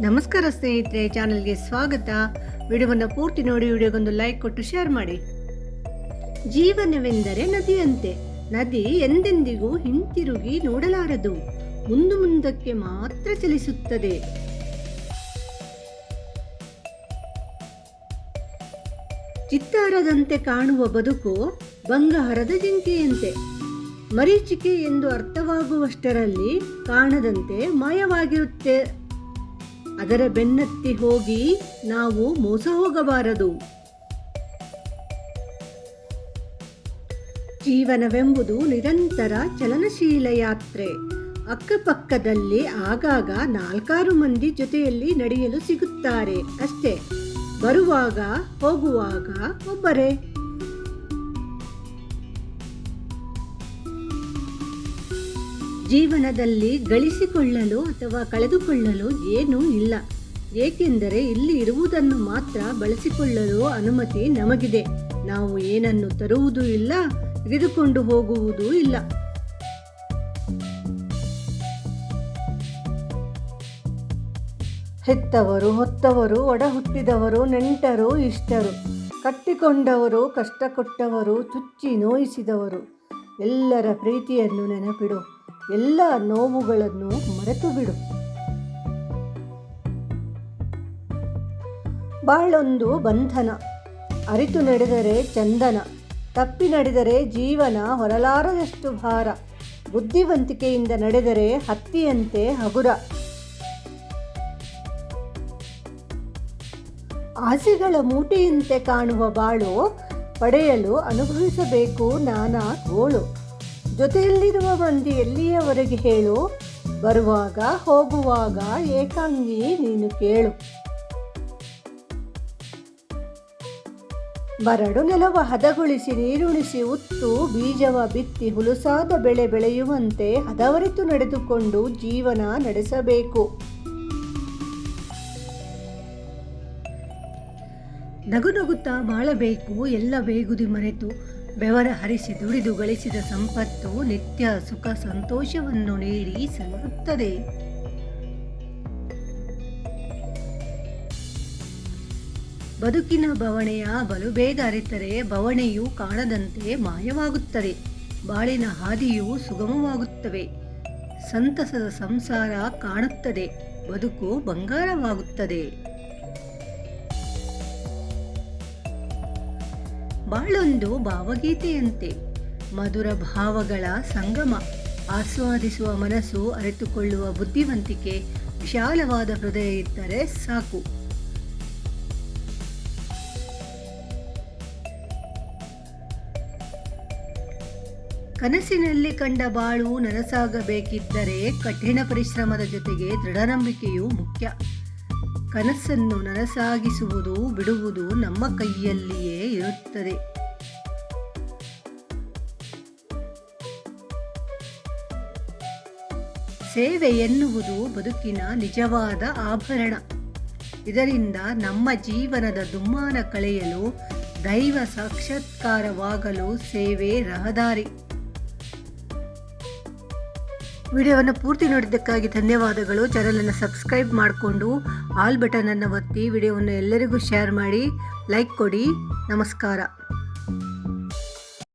ನಮಸ್ಕಾರ ಸ್ನೇಹಿತರೆ, ಚಾನಲ್ಗೆ ಸ್ವಾಗತ. ವಿಡಿಯೋವನ್ನು ಪೂರ್ತಿ ನೋಡಿ, ವಿಡಿಯೋಗೊಂದು ಲೈಕ್ ಕೊಟ್ಟು ಶೇರ್ ಮಾಡಿ. ಜೀವನವೆಂದರೆ ನದಿಯಂತೆ. ನದಿ ಎಂದೆಂದಿಗೂ ಹಿಂತಿರುಗಿ ನೋಡಲಾರದು. ಮುಂದು ಮುಂದಕ್ಕೆ ಮಾತ್ರ ಚಲಿಸುತ್ತದೆ. ಚಿತ್ತಾರದಂತೆ ಕಾಣುವ ಬದುಕು ಬಂಗಾರದ ಜಿಂಕೆಯಂತೆ. ಮರೀಚಿಕೆ ಎಂದು ಅರ್ಥವಾಗುವಷ್ಟರಲ್ಲಿ ಕಾಣದಂತೆ ಮಾಯವಾಗಿರುತ್ತೆ. ಅದರ ಬೆನ್ನತ್ತಿ ಹೋಗಿ ನಾವು ಮೋಸ ಹೋಗಬಾರದು. ಜೀವನವೆಂಬುದು ನಿರಂತರ ಚಲನಶೀಲ ಯಾತ್ರೆ. ಅಕ್ಕಪಕ್ಕದಲ್ಲಿ ಆಗಾಗ ನಾಲ್ಕಾರು ಮಂದಿ ಜೊತೆಯಲ್ಲಿ ನಡೆಯಲು ಸಿಗುತ್ತಾರೆ. ಅಷ್ಟೇ, ಬರುವಾಗ ಹೋಗುವಾಗ ಒಬ್ಬರೇ. ಜೀವನದಲ್ಲಿ ಗಳಿಸಿಕೊಳ್ಳಲು ಅಥವಾ ಕಳೆದುಕೊಳ್ಳಲು ಏನೂ ಇಲ್ಲ. ಏಕೆಂದರೆ ಇಲ್ಲಿ ಇರುವುದನ್ನು ಮಾತ್ರ ಬಳಸಿಕೊಳ್ಳಲು ಅನುಮತಿ ನಮಗಿದೆ. ನಾವು ಏನನ್ನು ತರುವುದೂ ಇಲ್ಲ ತೆಗೆದುಕೊಂಡು ಹೋಗುವುದೂ ಇಲ್ಲ. ಹೆತ್ತವರು ಹೊತ್ತವರು ಒಡ ಹುಟ್ಟಿದವರು ನೆಂಟರು, ಇಷ್ಟರು. ಕಟ್ಟಿಕೊಂಡವರು ಕಷ್ಟ ಕೊಟ್ಟವರು ಚುಚ್ಚಿ ನೋಯಿಸಿದವರು. ಎಲ್ಲರ ಪ್ರೀತಿಯನ್ನು ನೆನಪಿಡು. ಎಲ್ಲ ನೋವುಗಳನ್ನು ಮರೆತು ಬಿಡು. ಬಾಳೊಂದು ಬಂಧನ, ಅರಿತು ನಡೆದರೆ ಚಂದನ, ತಪ್ಪಿ ನಡೆದರೆ ಜೀವನ, ಹೊರಲಾರದಷ್ಟು ಭಾರ, ಬುದ್ಧಿವಂತಿಕೆಯಿಂದ ನಡೆದರೆ ಹತ್ತಿಯಂತೆ ಹಗುರ. ಆಸೆಗಳ ಮೂಟೆಯಂತೆ ಕಾಣುವ ಬಾಳು ಪಡೆಯಲು ಅನುಭವಿಸಬೇಕು ನಾನಾ ಗೋಳು. ಜೊತೆಯಲ್ಲಿರುವ ಮಂದಿ ಎಲ್ಲಿಯವರೆಗೆ ಹೇಳು? ಬರುವಾಗ, ಹೋಗುವಾಗ ಏಕಾಂಗಿ ನೀನು ಕೇಳು. ಬರಡು ನೆಲವ ಹದಗೊಳಿಸಿ ನೀರುಣಿಸಿ ಉತ್ತು ಬೀಜವ ಬಿತ್ತಿ ಹುಲುಸಾದ ಬೆಳೆ ಬೆಳೆಯುವಂತೆ ಹದವರಿತು ನಡೆದುಕೊಂಡು ಜೀವನ ನಡೆಸಬೇಕು. ನಗು ನಗುತ್ತಾ ಬಾಳಬೇಕು, ಎಲ್ಲ ಬೇಗುದಿ ಮರೆತು. ಬೆವರ ಹರಿಸಿ ದುಡಿದು ಗಳಿಸಿದ ಸಂಪತ್ತು ನಿತ್ಯ ಸುಖ ಸಂತೋಷವನ್ನು ನೀಡಿ ಸಲ್ಲುತ್ತದೆ. ಬದುಕಿನ ಬವಣೆಯ ಬಲು ಬೇಗ ಅರಿತರೆ ಬವಣೆಯು ಕಾಣದಂತೆ ಮಾಯವಾಗುತ್ತದೆ. ಬಾಳಿನ ಹಾದಿಯು ಸುಗಮವಾಗುತ್ತವೆ. ಸಂತಸದ ಸಂಸಾರ ಕಾಣುತ್ತದೆ. ಬದುಕು ಬಂಗಾರವಾಗುತ್ತದೆ. ಬಾಳೊಂದು ಭಾವಗೀತೆಯಂತೆ. ಮಧುರ ಭಾವಗಳ ಸಂಗಮ ಆಸ್ವಾದಿಸುವ ಮನಸ್ಸು ಅರಿತುಕೊಳ್ಳುವ ಬುದ್ಧಿವಂತಿಕೆ ವಿಶಾಲವಾದ ಹೃದಯ ಇದ್ದರೆ ಸಾಕು. ಕನಸಿನಲ್ಲಿ ಕಂಡ ಬಾಳು ನನಸಾಗಬೇಕಿದ್ದರೆ ಕಠಿಣ ಪರಿಶ್ರಮದ ಜೊತೆಗೆ ದೃಢನಂಬಿಕೆಯು ಮುಖ್ಯ. ಕನಸನ್ನು ನನಸಾಗಿಸುವುದು, ಬಿಡುವುದು ನಮ್ಮ ಕೈಯಲ್ಲಿಯೇ ಇರುತ್ತದೆ. ಸೇವೆ ಎನ್ನುವುದು ಬದುಕಿನ ನಿಜವಾದ ಆಭರಣ. ಇದರಿಂದ ನಮ್ಮ ಜೀವನದ ದುಮ್ಮಾನ ಕಳೆಯಲು ದೈವ ಸಾಕ್ಷಾತ್ಕಾರವಾಗಲು ಸೇವೆ ರಹದಾರಿ. ವಿಡಿಯೋವನ್ನು ಪೂರ್ತಿ ನೋಡಿದ್ದಕ್ಕಾಗಿ ಧನ್ಯವಾದಗಳು. ಚಾನಲನ್ನು ಸಬ್ಸ್ಕ್ರೈಬ್ ಮಾಡಿಕೊಂಡು ಆಲ್ ಬಟನನ್ನು ಒತ್ತಿ ವಿಡಿಯೋವನ್ನು ಎಲ್ಲರಿಗೂ ಶೇರ್ ಮಾಡಿ, ಲೈಕ್ ಕೊಡಿ. ನಮಸ್ಕಾರ.